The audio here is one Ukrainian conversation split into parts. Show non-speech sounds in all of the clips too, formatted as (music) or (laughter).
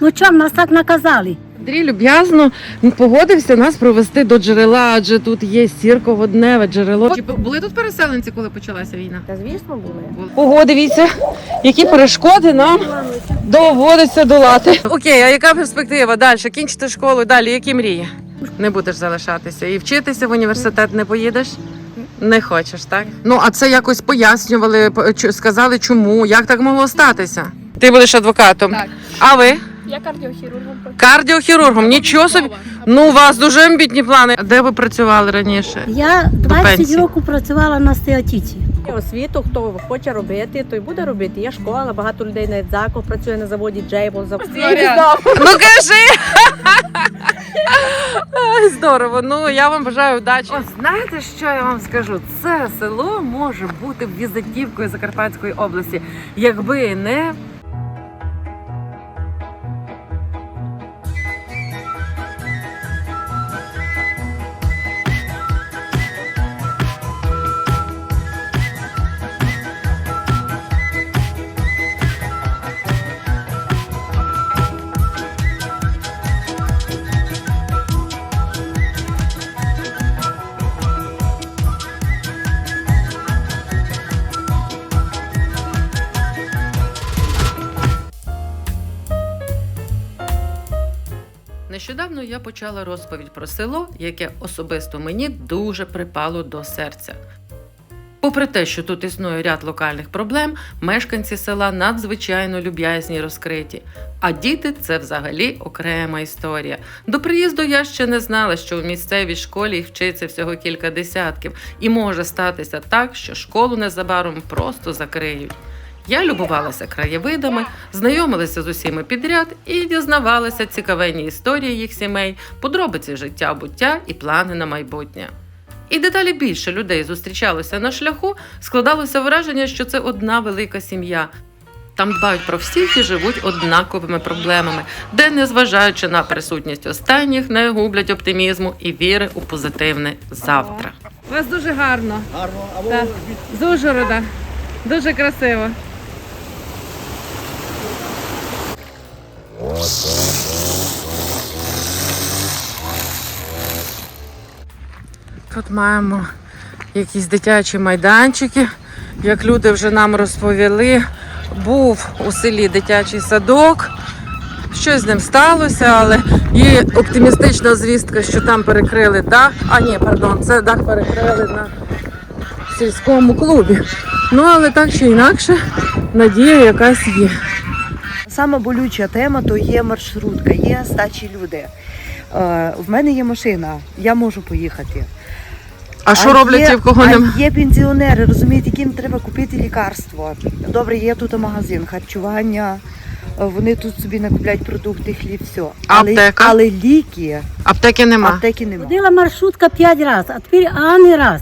Ну чому нас так наказали? Андрій люб'язно погодився нас провести до джерела, адже тут є сірководневе джерело. Чи були тут переселенці, коли почалася війна? Та звісно були. Ого, дивіться, які перешкоди нам доводиться долати. Окей, а яка перспектива далі? Кінчити школу далі, які мрії? Не будеш залишатися і вчитися в університет не поїдеш? Не хочеш, так? Ну а це якось пояснювали, по- сказали чому, як так могло статися? Ти будеш адвокатом. Так. А ви? Я кардіохірургом. Кардіохірургом, нічого собі. Ну, у вас дуже амбітні плани. Де ви працювали раніше? Я 20 пенсії. років працювала на стеатіці. Освіту, хто хоче робити, той буде робити. Є школа, багато людей навіть заков працює на заводі Джейбл. Ну кажи! Здорово. Ну я вам бажаю удачі. О, знаєте, що я вам скажу? Це село може бути візитівкою Закарпатської області, якби не. Я почала розповідь про село, яке особисто мені дуже припало до серця. Попри те, що тут існує ряд локальних проблем, мешканці села надзвичайно люб'язні розкриті. А діти це взагалі окрема історія. До приїзду я ще не знала, що в місцевій школі їх вчиться всього кілька десятків, і може статися так, що школу незабаром просто закриють. Я любувалася краєвидами, знайомилася з усіми підряд і дізнавалася цікавенні історії їх сімей, подробиці життя, буття і плани на майбутнє. І дедалі більше людей зустрічалося на шляху, складалося враження, що це одна велика сім'я. Там дбають про всіх і живуть однаковими проблемами, де, незважаючи на присутність останніх, не гублять оптимізму і віри у позитивне завтра. У вас дуже гарно. Гарно, а Так. З Ужгорода. Дуже красиво. Тут маємо якісь дитячі майданчики. Як люди вже нам розповіли, був у селі дитячий садок. Щось з ним сталося, але є оптимістична звістка, що там перекрили дах. А ні, пардон, це дах перекрили на сільському клубі. Ну, але так чи інакше, надія якась є. Сама болюча тема то є маршрутка, є стачі люди. Е, в мене є машина, я можу поїхати. А що роблять є, ті, в кого а немає? Є пенсіонери, розумієте, яким треба купити лікарство. Добре, є тут магазин, харчування. Вони тут собі накупляють продукти, хліб, все. Але, Аптека? але ліки, Аптеки нема. аптеки немає. Ходила маршрутка 5 разів, а тепер ані раз.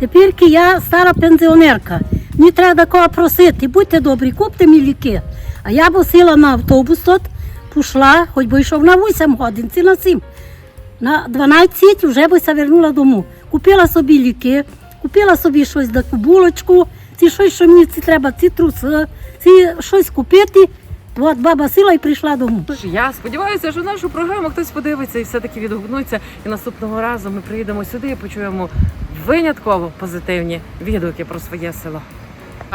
Тепер я стара пенсіонерка. Мені треба такого просити. Будьте добрі, купте мені ліки. А я б сіла на автобус тут, пішла, хоч би йшов на 8 годин, ці на 7. На 12 вже би вернула дому. Купила собі ліки, купила собі щось таку булочку, ці щось, що мені ці треба, ці труси, ці щось купити. От баба сіла і прийшла дому. Я сподіваюся, що нашу програму хтось подивиться і все-таки відгукнуться. І наступного разу ми приїдемо сюди і почуємо винятково позитивні відгуки про своє село.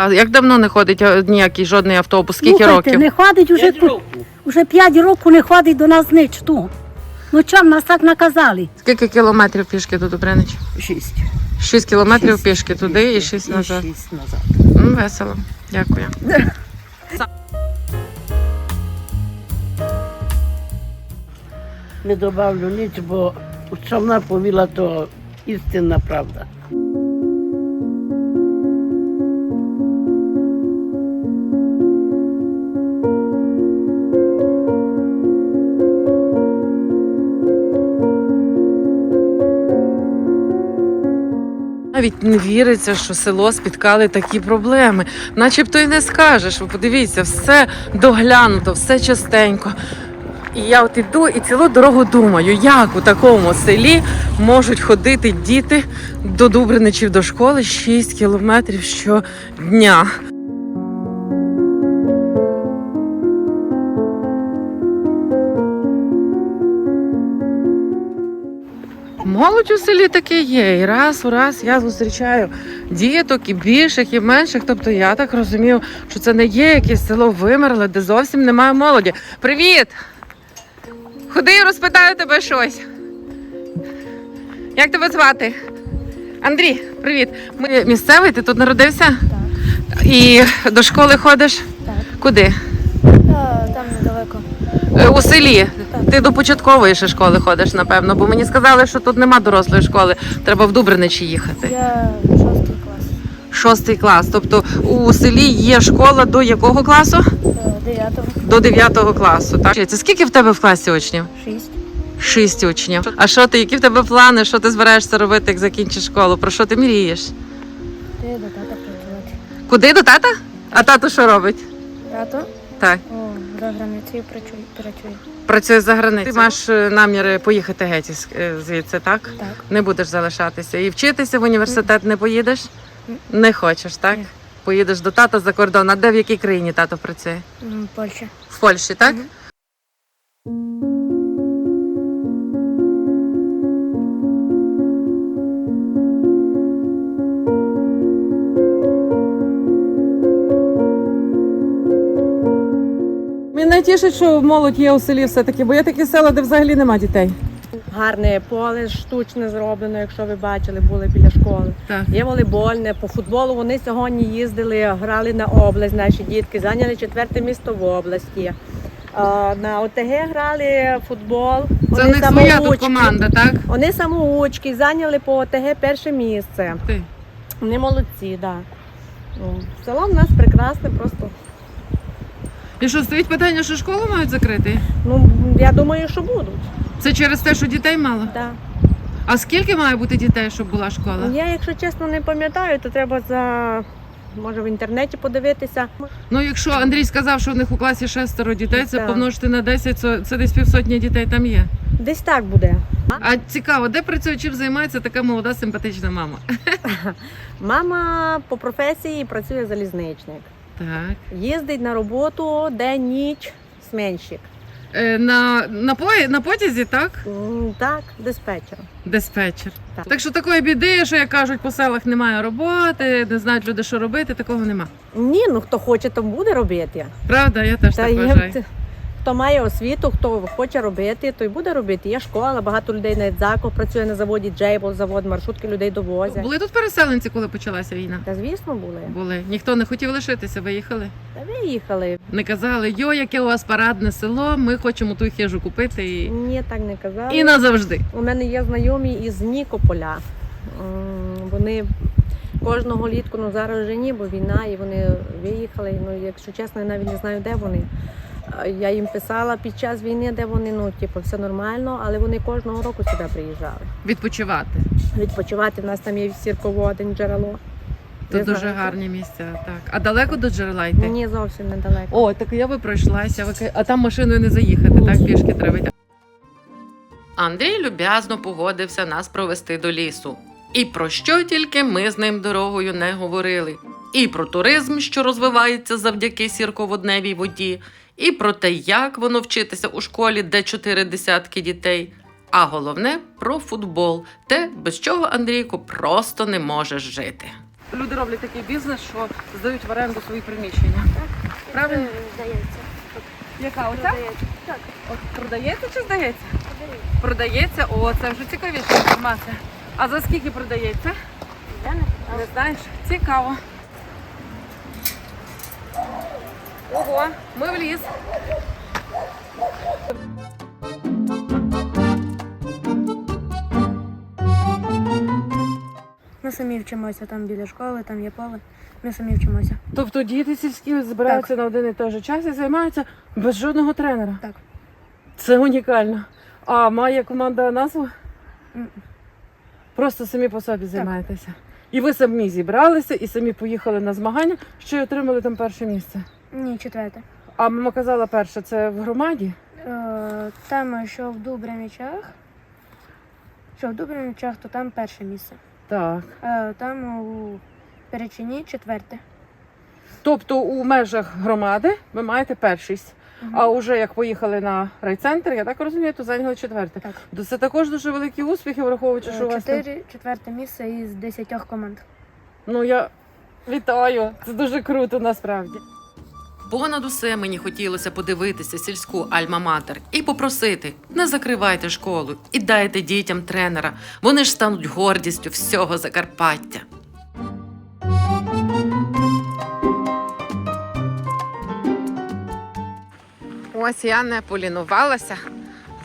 А як давно не ходить ніякий жодний автобус? Скільки Слухайте, років? не ходить уже тут. Уже 5 років не ходить до нас ніч ту. Ну чому нас так наказали? Скільки кілометрів пішки тут у Бринич? Шість. Шість кілометрів Шість. пішки туди і шість І назад. шість назад. М, Весело. Дякую. Не добавлю ніч, бо що вона повіла, то істинна правда. Навіть не віриться, що село спіткали такі проблеми. Начебто й не скажеш. Ви подивіться, все доглянуто, все частенько. І я от іду і цілу дорогу думаю, як у такому селі можуть ходити діти до Дубриничів до школи 6 кілометрів щодня. Молодь у селі таке є. І раз у раз я зустрічаю діток і більших, і менших. Тобто я так розумію, що це не є якесь село вимерле, де зовсім немає молоді. Привіт! Ходи розпитаю тебе щось. Як тебе звати? Андрій, привіт. Ми місцевий, ти тут народився? Так. І до школи ходиш? Так. Куди? Е, У селі. Ти до початкової ще школи ходиш, напевно, бо мені сказали, що тут нема дорослої школи. Треба в Дубриничі їхати. Я шостий клас. Шостий клас. Тобто у селі є школа до якого класу? Е, Дев'ятого. До дев'ятого класу. Так? Це скільки в тебе в класі учнів? Шість. Шість учнів. А що ти, які в тебе плани? Що ти збираєшся робити, як закінчиш школу? Про що ти мрієш? Ти до тата працювати. Куди до тата? А тато що робить? Тато? Так. О, за границею працюю. працює. Працює за границею. Ти маєш е, наміри поїхати геть із- е, звідси, так? Так. Не будеш залишатися. І вчитися в університет не поїдеш? Ні. Не хочеш, так? Ні. Поїдеш до тата за кордон. А де в якій країні тато працює? М, Польща. В Польщі, так? Мгм. Мене тішить, що молодь є у селі все-таки, бо є такі села, де взагалі нема дітей. Гарне поле штучне зроблено, якщо ви бачили, були біля школи. Так. Є волейбольне, по футболу вони сьогодні їздили, грали на область. Наші дітки зайняли четверте місто в області. А, На ОТГ грали футбол. Це Вони них своя тут команда, так? Вони самоучки, зайняли по ОТГ перше місце. Ти. Вони молодці, так. Да. Ну, село в нас прекрасне, просто. І що, стоїть питання, що школу мають закрити? Ну, я думаю, що будуть. Це через те, що дітей мало? Да. А скільки має бути дітей, щоб була школа? Я, якщо чесно, не пам'ятаю, то треба за може в інтернеті подивитися. Ну, якщо Андрій сказав, що у них у класі шестеро дітей, це Так. помножити на 10, це, це десь півсотні дітей там є. Десь так буде. А цікаво, де працює, чим займається така молода, симпатична мама? (laughs) Мама по професії працює залізничник. Так. Їздить на роботу день, ніч, сменщик. Е, на, на, на потязі, так? М, Так, диспетчер. Диспетчер. Так. Так що такої біди, що як кажуть, по селах немає роботи, не знають люди, що робити, такого нема. Ні, ну хто хоче, то буде робити. Правда, я теж Та так вважаю. т- Хто має освіту, хто хоче робити, той буде робити. Є школа, багато людей на Едзако працює на заводі Джейбл, завод, маршрутки людей довозять. Були тут переселенці, коли почалася війна? Та звісно були. Були. Ніхто не хотів лишитися, виїхали. Та виїхали. Не казали, йо, яке у вас парадне село, ми хочемо ту хижу купити і, Ні, так не казали. і назавжди. У мене є знайомі із Нікополя. Вони кожного літку, ну зараз вже ні, бо війна, і вони виїхали. Ну, якщо чесно, я навіть не знаю, де вони. Я їм писала під час війни, де вони, ну, типу, все нормально, але вони кожного року сюди приїжджали. Відпочивати. Відпочивати в нас там є сірководень, джерело. Ви дуже знаєте? гарні місця. Так. А далеко до джерела йти? Ні, зовсім недалеко. О, так я би пройшлася, а там машиною не заїхати, так пішки треба йти. Андрій люб'язно погодився нас провести до лісу. І про що тільки ми з ним дорогою не говорили. І про туризм, що розвивається завдяки сірководневій воді, і про те, як воно вчитися у школі, де чотири десятки дітей. А головне про футбол, те, без чого Андрійко просто не можеш жити. Люди роблять такий бізнес, що здають в оренду свої приміщення. Правильно? Здається. Яка оця? Так. От продається чи здається? Продається. О, це вже цікавіша інформація. А за скільки продається? Я не Не знаєш? Цікаво. Ого, ми в ліс. Ми самі вчимося там біля школи, там є поле. Ми самі вчимося. Тобто діти сільські збираються на один і той же час і займаються без жодного тренера. Так. Це унікально. А має команда назву? М. Просто самі по собі займаєтеся. І ви самі зібралися і самі поїхали на змагання, що й отримали там перше місце. Ні, четверте. А мама казала перше, це в громаді. Е, Там, що в Дубряничах, що в Дубряничах, то там перше місце. Так. Е, Там у Перечині четверте. Тобто у межах громади ви маєте першість. А вже як поїхали на райцентр, я так розумію, то зайняли четверте. Так. То Це також дуже великі успіхи, враховуючи, що у вас там... Чотири, четверте місце із десятьох команд. Ну я вітаю. Це дуже круто насправді. Понад усе мені хотілося подивитися сільську альма-матер і попросити: не закривайте школу і дайте дітям тренера. Вони ж стануть гордістю всього Закарпаття. Ось я не полінувалася,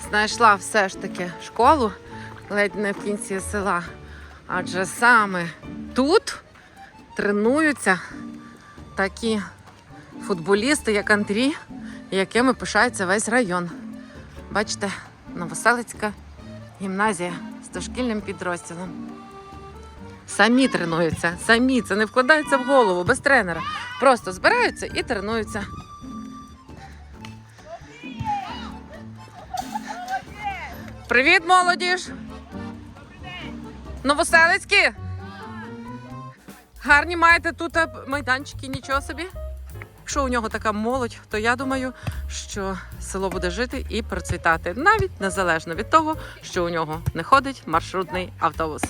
знайшла все ж таки школу ледь не в кінці села. Адже саме тут тренуються такі футболісти, як Андрій, якими пишається весь район. Бачите, Новоселицька гімназія з дошкільним підрозділом. Самі тренуються, самі це не вкладається в голову без тренера. Просто збираються і тренуються. Привіт, молодіж! Новоселицькі! Гарні маєте тут е, майданчики, нічого собі. Якщо у нього така молодь, то я думаю, що село буде жити і процвітати, навіть незалежно від того, що у нього не ходить маршрутний автобус.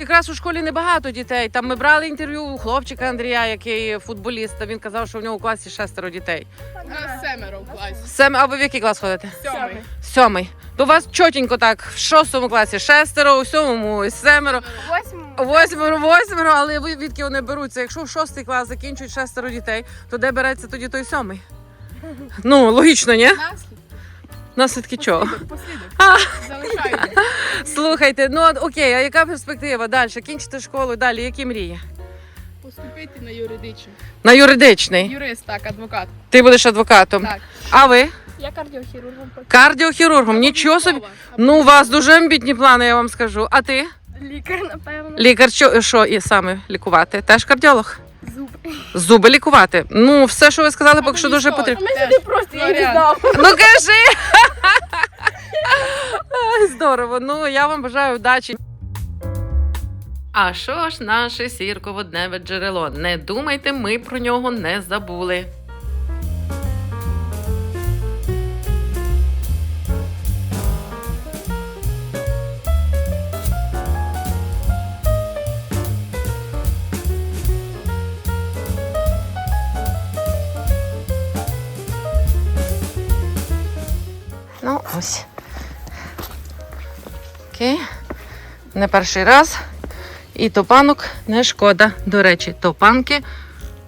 Якраз у школі небагато дітей. Там ми брали інтерв'ю у хлопчика Андрія, який футболіст. Він казав, що у нього у класі шестеро дітей. Нас семеро в класі. Сем, а ви в який клас ходите? Сьомий. Сьомий. То у вас чотенько так, в шостому класі шестеро, у сьомому семеро. Восьмому. Восьмеро, восьмеро, але ви відки вони беруться? Якщо в шостий клас закінчують шестеро дітей, то де береться тоді той сьомий? Ну, логічно, ні? Наслідки чого? Послідок. Залишайте. Слухайте, ну от окей, а яка перспектива далі? Кінчити школу далі, які мрії? Поступити на юридичну. На юридичний. Юрист, так, адвокат. Ти будеш адвокатом. Так. А ви? Я кардіохірургом. Кардіохірургом. Нічого собі. Ну, у вас дуже амбітні плани, я вам скажу. А ти? Лікар, напевно. Лікар, що, що і саме лікувати? Теж кардіолог? Зуби. Зуби лікувати. Ну, все, що ви сказали, поки що дуже потрібно. Ми сюди просто я не знав. Ну кажи. Здорово. Ну я вам бажаю удачі. А що ж наше сірководневе джерело? Не думайте, ми про нього не забули. Ось. Окей. Не перший раз. І топанок не шкода. До речі, топанки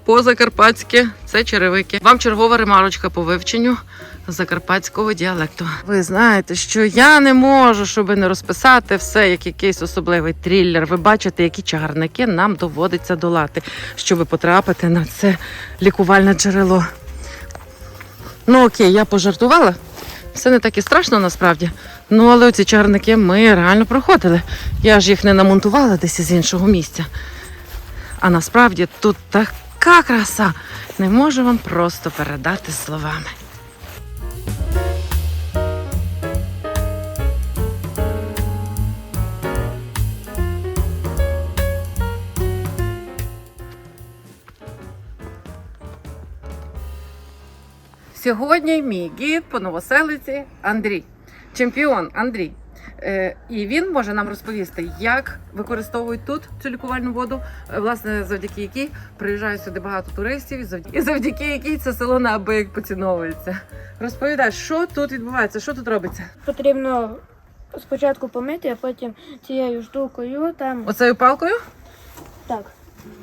позакарпатські це черевики. Вам чергова ремарочка по вивченню закарпатського діалекту. Ви знаєте, що я не можу, щоб не розписати все як якийсь особливий триллер. Ви бачите, які чагарники нам доводиться долати, щоб потрапити на це лікувальне джерело. Ну окей, я пожартувала. Все не так і страшно насправді. Ну, але ці чарники ми реально проходили. Я ж їх не намонтувала десь із іншого місця. А насправді тут така краса. Не можу вам просто передати словами. Сьогодні мій гід по новоселиці Андрій, чемпіон Андрій. Е, і він може нам розповісти, як використовують тут цю лікувальну воду, е, власне, завдяки якій приїжджає сюди багато туристів, і завдяки, якій це село неабияк поціновується. Розповідай, що тут відбувається, що тут робиться? Потрібно спочатку помити, а потім цією штукою там. Оцею палкою? Так.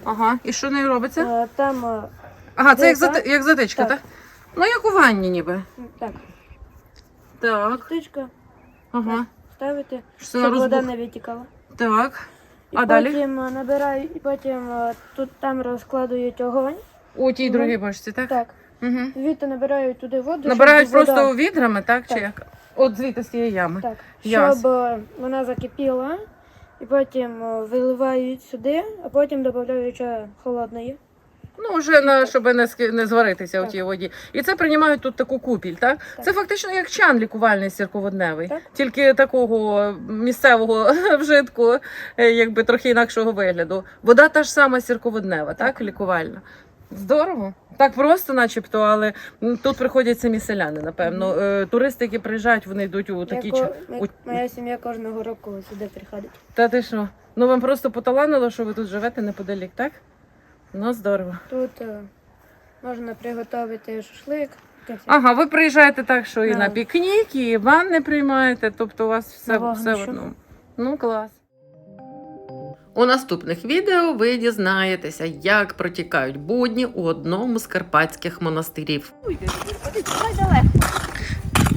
Ага. І що нею робиться? е, Там Ага, це як, зати, як затичка, так. Так. Ну, як у ванні ніби. так, Так. птичка Ага. ставити, Що щоб вода розбух. не витікала. Так. І А далі? потім е, набирають, і потім е, тут там розкладують огонь. У тій другій бочці, так? Так. Угу. Звідти набирають туди воду. Набирають щоб вода- просто відрами, так? Чи Так. як? От звідти з тієї ями. Так, Ясно. щоб е, вона закипіла, і потім е, виливають сюди, а потім додають ще холодної. Ну, вже на щоб не, ски- не зваритися у Так. тій воді. І це приймають тут таку купіль, так? Так. Це фактично як чан лікувальний сірководневий. Так. Тільки такого місцевого (laughs) вжитку, е, якби трохи інакшого вигляду. Вода та ж сама сірководнева, так? Лікувальна. Здорово. Так просто, начебто, але м, тут приходять самі селяни, напевно. Е, Туристи, які приїжджають, вони йдуть у такі ча- у- Моя сім'я кожного року сюди приходить. Та ти що? Ну вам просто поталанило, що ви тут живете неподалік, так? Ну, здорово. Тут е, можна приготувати шашлик. Ага, ви приїжджаєте так, що і Да. на пікнік, і ванни приймаєте, тобто у вас все, На все в одному. Ну, клас. У наступних відео ви дізнаєтеся, як протікають будні у одному з карпатських монастирів.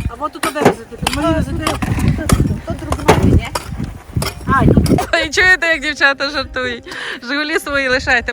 Або тут І чуєте, як дівчата жартують? Жигулі свої лишайте.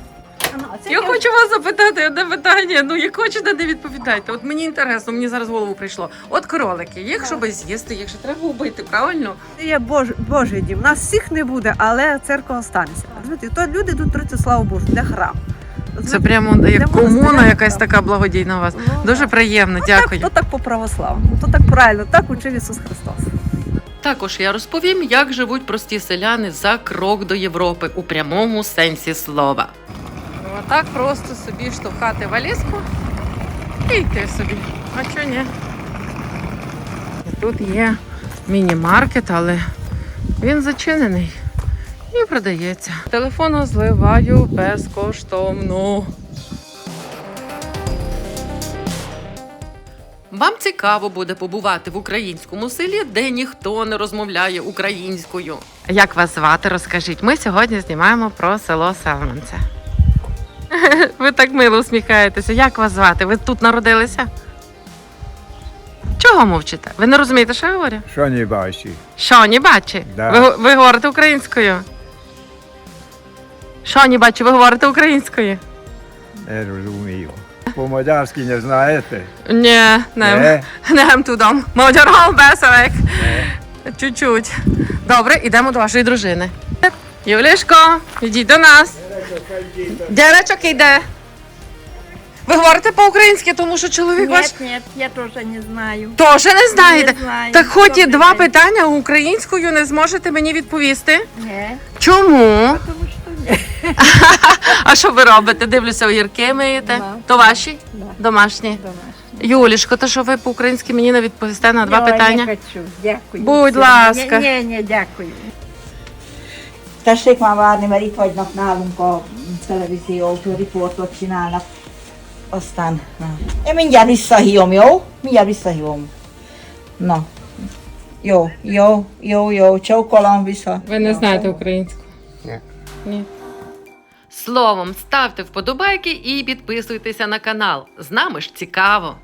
Я хочу вас запитати одне питання. Ну, як хочете, не відповідайте. От мені інтересно, мені зараз в голову прийшло. От кролики, їх щоб з'їсти, їх ще треба убити, правильно? Це є Бож, Божий дім. Нас всіх не буде, але церква останеться. Розумієте, то люди тут труться, слава Богу, для храму. Це прямо як комуна, монастиря, якась так. така благодійна у вас. Ну, Дуже приємно, Ну, дякую. То так по православному, то так правильно, так учив Ісус Христос. Також я розповім, як живуть прості селяни за крок до Європи у прямому сенсі слова. Отак просто собі штовхати валізку і йти собі. А чого ні? Тут є міні-маркет, але він зачинений і продається. Телефону зливаю безкоштовно. Вам цікаво буде побувати в українському селі, де ніхто не розмовляє українською. Як вас звати? Розкажіть. Ми сьогодні знімаємо про село Селменце. (laughs) Ви так мило усміхаєтеся. Як вас звати? Ви тут народилися? Чого мовчите? Ви не розумієте, що я говорю? Що не бачиш? Що не бачи? Да. Ви, ви говорите українською? Що не бачу, ви говорите українською? Не розумію. По-мадярськи не знаєте? Ні, не. Не? Nem tudom. Magyarul. Чуть-чуть. Добре, йдемо до вашої дружини. Юлішко, йдіть до нас. Дяречок йде. Ви говорите по-українськи, тому що чоловік ваш ні, я теж не знаю. теж не знаєте. знаю. Так хоч і Добрий два день. питання українською не зможете мені відповісти. Ні, Чому? тому що ні. (laughs) А що ви робите? Дивлюся, огірки миєте. Да. То ваші? Да. Домашні. Юлішко, то що ви по-українськи мені не відповісте на два питання? Не хочу, dякую. Будь lásca. Ні, ні, dякую. Tessék már várni, mert itt hagynak nálunk a televíziótól, riportot csinálnak. Aztán, na. Én mindjárt visszahívom, jó? Mindjárt visszahívom. Na. Jó, jó, jó, jó. Csókolom vissza. Ви не знаєте українську? Ні. Ні. Словом, ставте вподобайки і підписуйтеся на канал. З нами ж цікаво.